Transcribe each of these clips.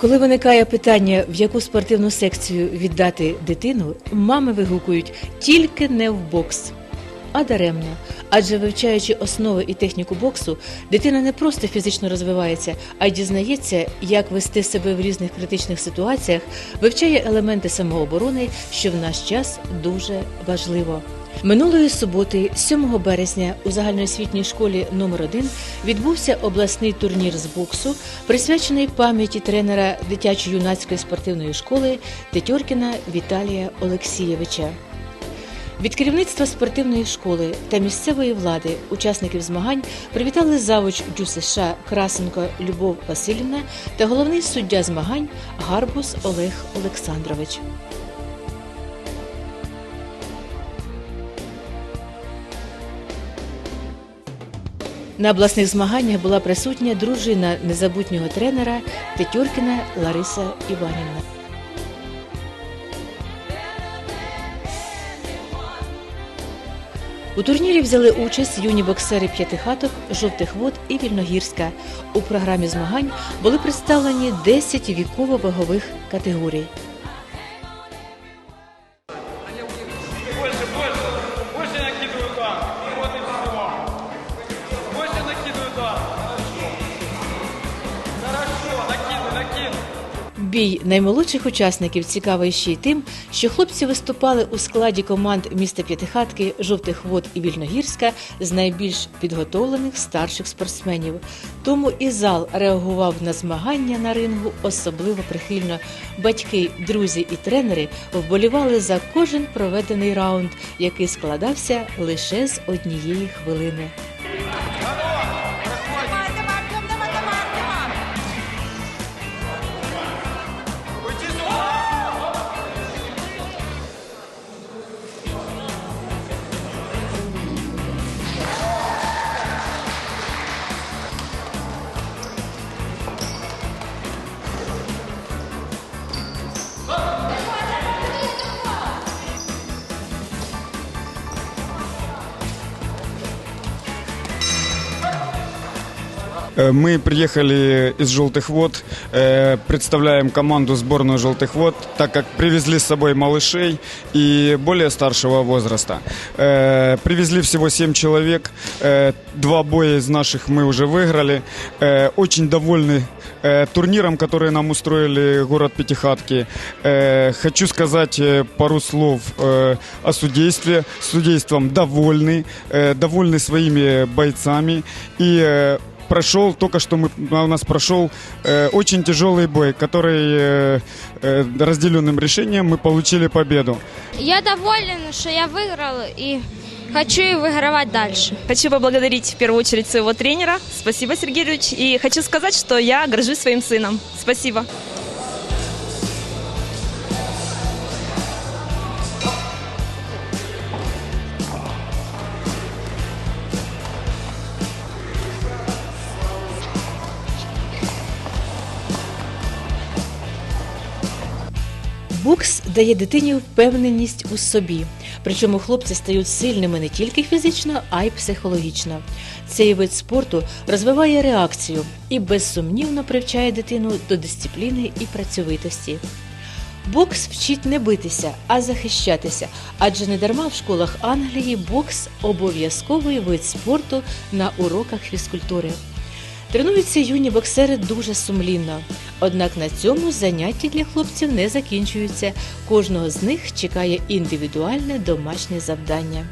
Коли виникає питання, в яку спортивну секцію віддати дитину, мами вигукують тільки не в бокс. А даремно. Адже вивчаючи основи і техніку боксу, дитина не просто фізично розвивається, а й дізнається, як вести себе в різних критичних ситуаціях, вивчає елементи самооборони, що в наш час дуже важливо. Минулої суботи, 7 березня, у загальноосвітній школі номер 1 відбувся обласний турнір з боксу, присвячений пам'яті тренера дитячо-юнацької спортивної школи Тетьоркіна Віталія Олексійовича. Від керівництва спортивної школи та місцевої влади учасників змагань привітали завуч ДЮСШ Красенко Любов Васильівна та головний суддя змагань Гарбус Олег Олександрович. На обласних змаганнях була присутня дружина незабутнього тренера Тетюркіна Лариса Іванівна. У турнірі взяли участь юні боксери п'ятихаток, жовтих вод і вільногірська. У програмі змагань були представлені 10 віково-вагових категорій. Наймолодших учасників цікавий ще й тим, що хлопці виступали у складі команд міста П'ятихатки, Жовтих Вод і Вільногірська з найбільш підготовлених старших спортсменів. Тому і зал реагував на змагання на рингу особливо прихильно. Батьки, друзі і тренери вболівали за кожен проведений раунд, який складався лише з однієї хвилини. Мы приехали из Желтых Вод, э, представляем команду сборную Желтых Вод, так как привезли с собой малышей и более старшего возраста. Э, Привезли всего 7 человек, Э, два боя из наших мы уже выиграли. Э, Очень довольны э, турниром, который нам устроили город Пятихатки. Э, Хочу сказать э, пару слов э, о судействе. Судейством довольны, э, довольны своими бойцами и э, прошел, только что мы, у нас прошел э, очень тяжелый бой, который э, э, разделенным решением мы получили победу. Я доволен, что я выиграл и хочу и выигрывать дальше. Хочу поблагодарить в первую очередь своего тренера. Спасибо, Сергей Юрьевич. И хочу сказать, что я горжусь своим сыном. Спасибо. Бокс дає дитині впевненість у собі. Причому хлопці стають сильними не тільки фізично, а й психологічно. Цей вид спорту розвиває реакцію і безсумнівно привчає дитину до дисципліни і працьовитості. Бокс вчить не битися, а захищатися, адже не дарма в школах Англії бокс обов'язковий вид спорту на уроках фізкультури. Тренуються юні боксери дуже сумлінно. Однак на цьому заняття для хлопців не закінчуються. Кожного з них чекає індивідуальне домашнє завдання.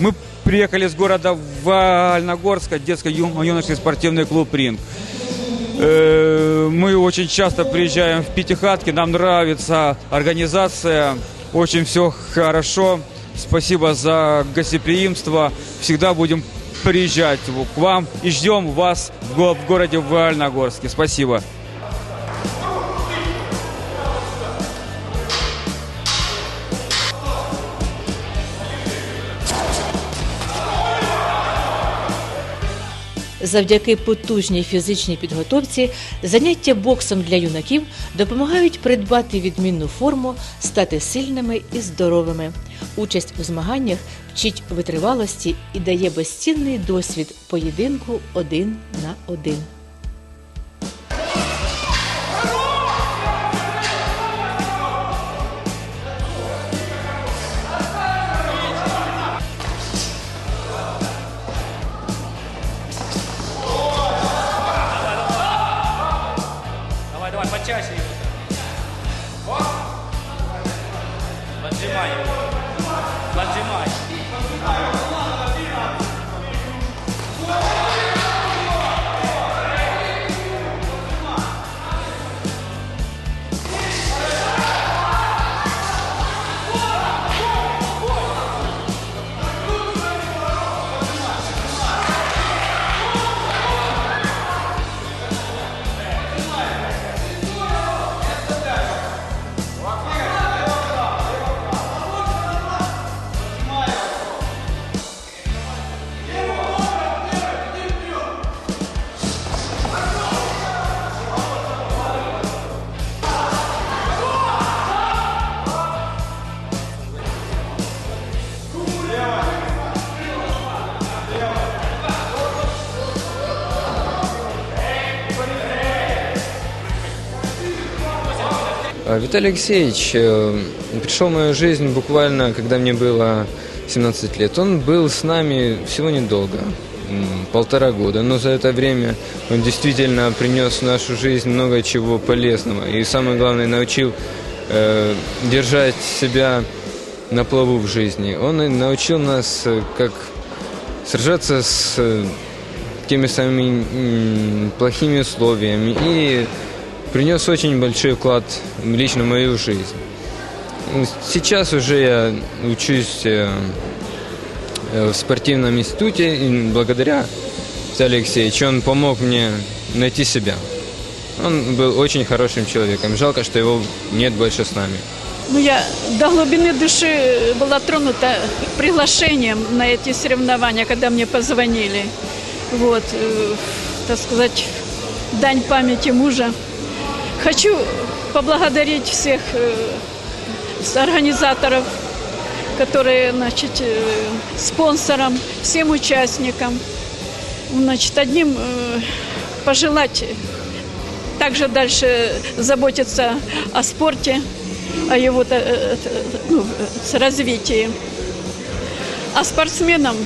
Мы приехали с города Вольногорска, детско-юношеский спортивный клуб «Ринг». Э, Мы очень часто приезжаем в Пятихатки, нам нравится организация, очень все хорошо. Спасибо за гостеприимство. Всегда будем приезжать к вам и ждем вас в городе Вольногорске. Спасибо. Завдяки потужній фізичній підготовці заняття боксом для юнаків допомагають придбати відмінну форму, стати сильними і здоровими. Участь у змаганнях вчить витривалості і дає безцінний досвід поєдинку один на один. Виталий Алексеевич э, пришел в мою жизнь буквально, когда мне было 17 лет. Он был с нами всего недолго, полтора года, но за это время он действительно принес в нашу жизнь много чего полезного. И самое главное, научил э, держать себя на плаву в жизни. Он научил нас, э, как сражаться с э, теми самыми плохими условиями и принес очень большой вклад лично в мою жизнь. Ну, Сейчас уже я учусь э, э, в спортивном институте, и благодаря Виталию Алексеевичу он помог мне найти себя. Он был очень хорошим человеком. Жалко, что его нет больше с нами. Ну, я до глубины души была тронута приглашением на эти соревнования, когда мне позвонили. Вот, э, так сказать, дань памяти мужа. Хочу поблагодарить всех э, организаторов, которые, значит, э, спонсорам, всем участникам. Значит, одним э, пожелать также дальше заботиться о спорте, о его ну, развитии. А спортсменам,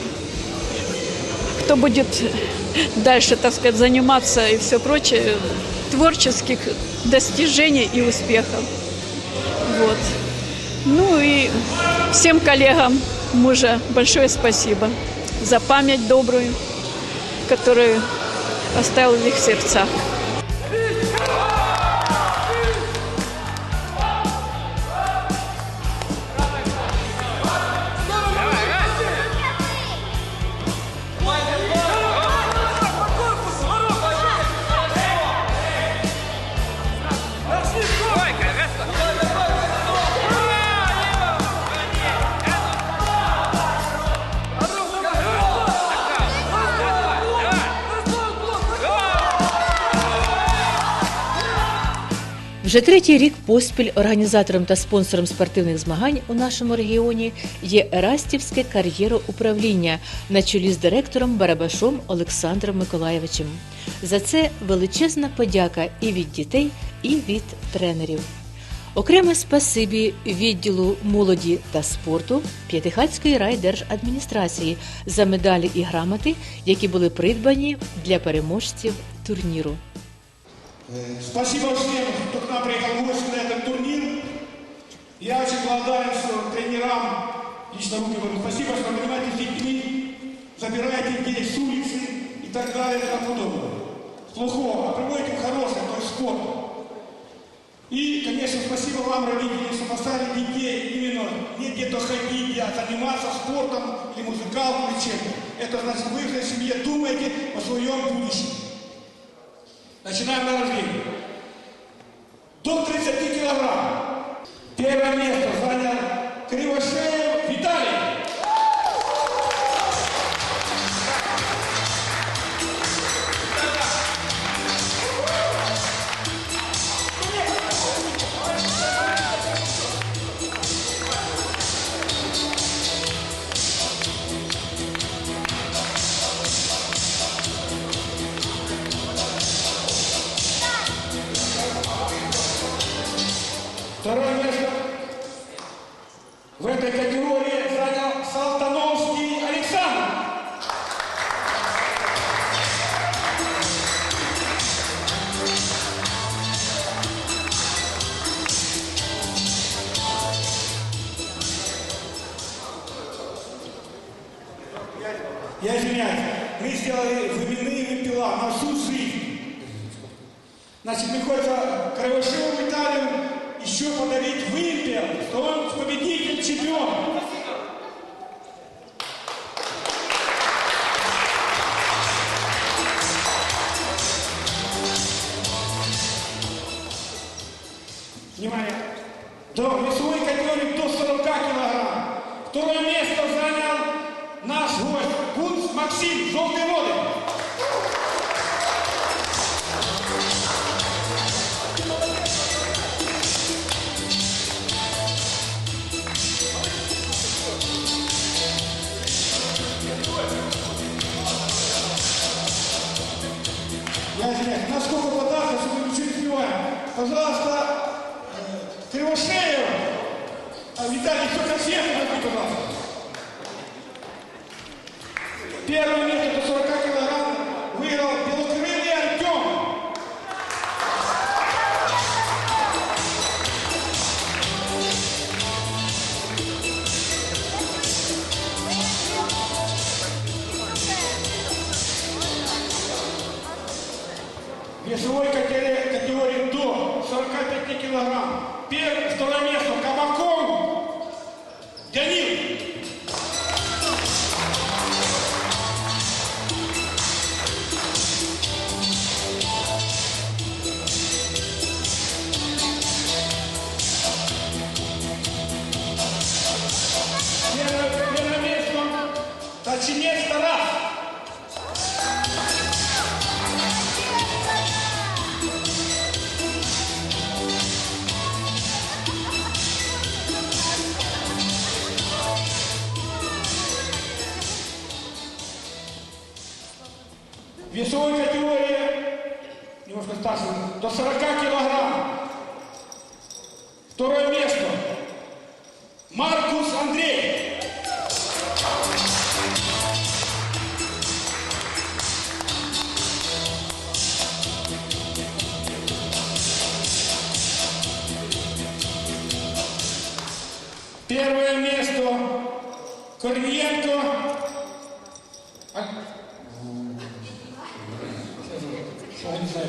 кто будет дальше, так сказать, заниматься и все прочее, творческих достижений и успехов. Вот. Ну и всем коллегам мужа большое спасибо за память добрую, которую оставил в их сердцах. Вже третій рік поспіль організатором та спонсором спортивних змагань у нашому регіоні є Ерастівське кар'єроуправління на чолі з директором Барабашом Олександром Миколаєвичем. За це величезна подяка і від дітей, і від тренерів. Окреме спасибі відділу молоді та спорту П'ятихатської райдержадміністрації за медалі і грамоти, які були придбані для переможців турніру. Спасибо всем, кто к нам приехал в на этот турнир. Я очень благодарен что тренерам, лично руки говорю, спасибо, что занимаетесь детьми, забираете детей с улицы и так далее и тому подобное. С плохого, а приводите в хорошее, то есть спорт. И, конечно, спасибо вам, родители, что поставили детей именно не где-то ходить, а заниматься спортом или музыкалкой чем-то. Это значит, вы в этой семье думаете о своем будущем. Начинаем награждение. До 30 килограмм. Первое место занял Кривошеев извиняюсь, мы сделали временные вымпела на всю жизнь. Значит, мне хочется Кривошею Виталию еще подарить вымпел, что он победитель, чемпион. Место не Тарас. Первое место. Корниенко. А- Я не знаю.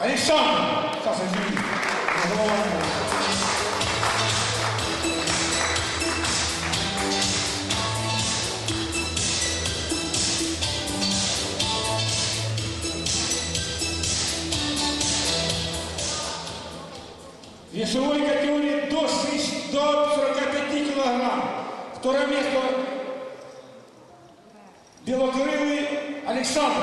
Александр! Весовой категории до, 6 до 45 килограмм. Второе место Белокрылый Александр.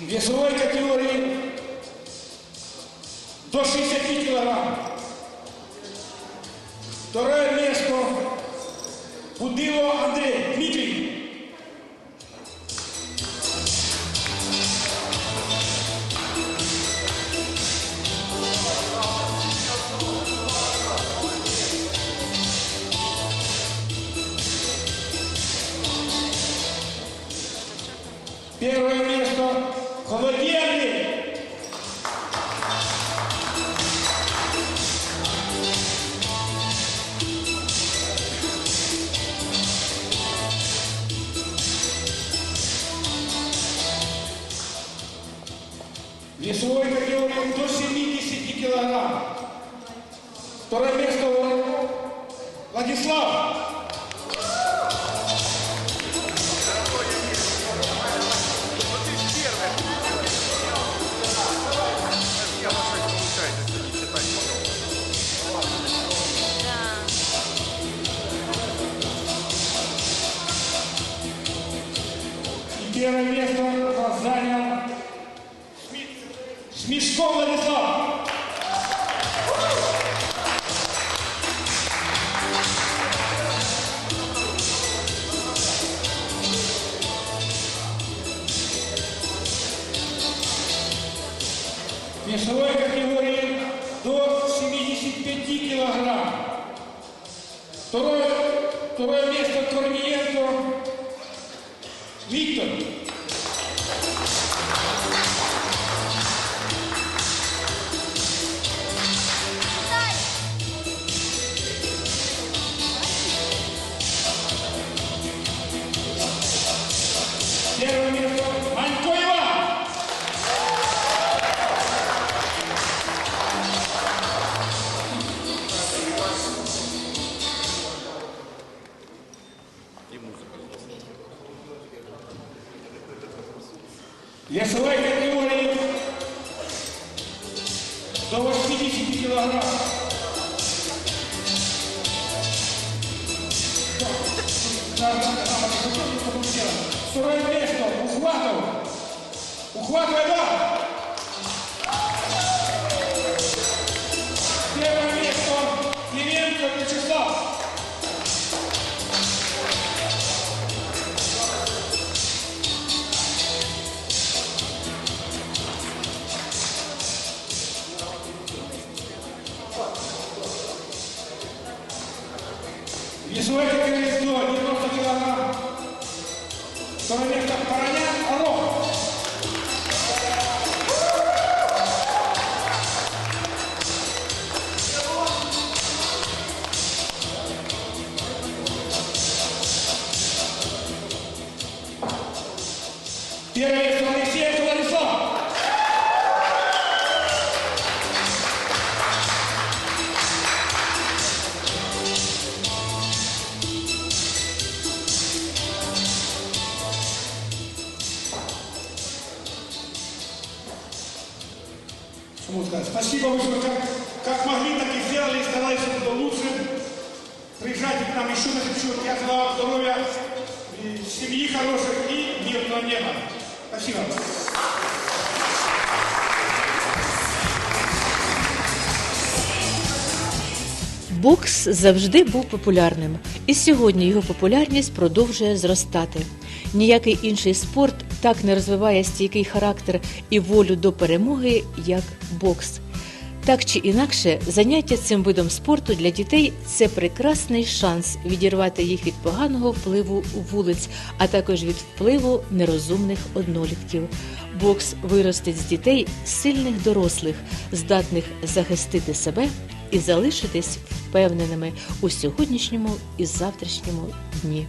Весовой категории до 60 килограмм. Второе место Будило Андрей Первое место Холоденный. Весовой категории до 70 килограмм. Второе место Владислав. Второе, второе место Корниенко Виктор. Весовой категории до 80 килограмм. Второе место Ухватов. Ухватов, да. Весовой категории до 90 килограмм. Второе место Паранян Орлов. Первое Что могу сказать? Спасибо, вы что как, как могли, так и сделали, старались, чтобы было лучше. Приезжайте к нам еще на счет. Я желаю вам здоровья, и семьи хороших и мирного неба. Спасибо. Бокс завжди був популярним, і сьогодні його популярність продовжує зростати. Ніякий інший спорт так не розвиває стійкий характер і волю до перемоги, як бокс. Так чи інакше, заняття цим видом спорту для дітей це прекрасний шанс відірвати їх від поганого впливу вулиць, а також від впливу нерозумних однолітків. Бокс виростить з дітей сильних дорослих, здатних захистити себе і залишитись впевненими у сьогоднішньому і завтрашньому дні.